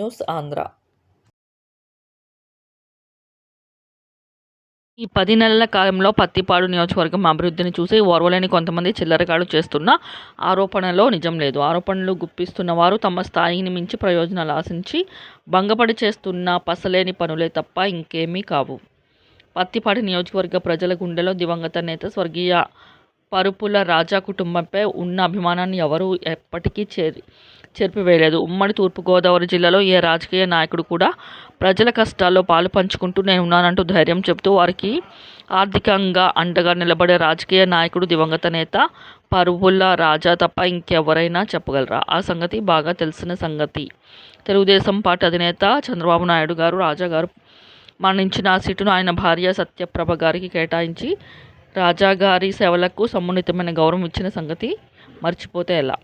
News Andhra ఈ పది నెలల కాలంలో పత్తిపాడు నియోజకవర్గం అభివృద్ధిని చూసి ఓర్వలేని కొంతమంది చిల్లరగాడు చేస్తున్న ఆరోపణలో నిజం లేదు. ఆరోపణలు గుప్పిస్తున్న వారు తమ స్థాయిని మించి ప్రయోజనాలు ఆశించి భంగపడి చేస్తున్న పసలేని పనులే తప్ప ఇంకేమీ కావు. పత్తిపాడు నియోజకవర్గ ప్రజల గుండెలో దివంగత నేత స్వర్గీయ పరుపుల రాజా కుటుంబంపై ఉన్న అభిమానాన్ని ఎవరూ ఎప్పటికీ చేరి చెరిపివేయలేదు. ఉమ్మడి తూర్పుగోదావరి జిల్లాలో ఏ రాజకీయ నాయకుడు కూడా ప్రజల కష్టాల్లో పాలు పంచుకుంటూ నేను ఉన్నానంటూ ధైర్యం చెబుతూ వారికి ఆర్థికంగా అండగా నిలబడే రాజకీయ నాయకుడు దివంగత నేత పరువుల రాజా తప్ప ఇంకెవరైనా చెప్పగలరా? ఆ సంగతి బాగా తెలిసిన సంగతి. తెలుగుదేశం పార్టీ అధినేత చంద్రబాబు నాయుడు గారు రాజా గారు మరణించిన ఆ సీటును ఆయన భార్య సత్యప్రభ గారికి కేటాయించి రాజాగారి సేవలకు సమున్నితమైన గౌరవం ఇచ్చిన సంగతి మర్చిపోతే ఎలా?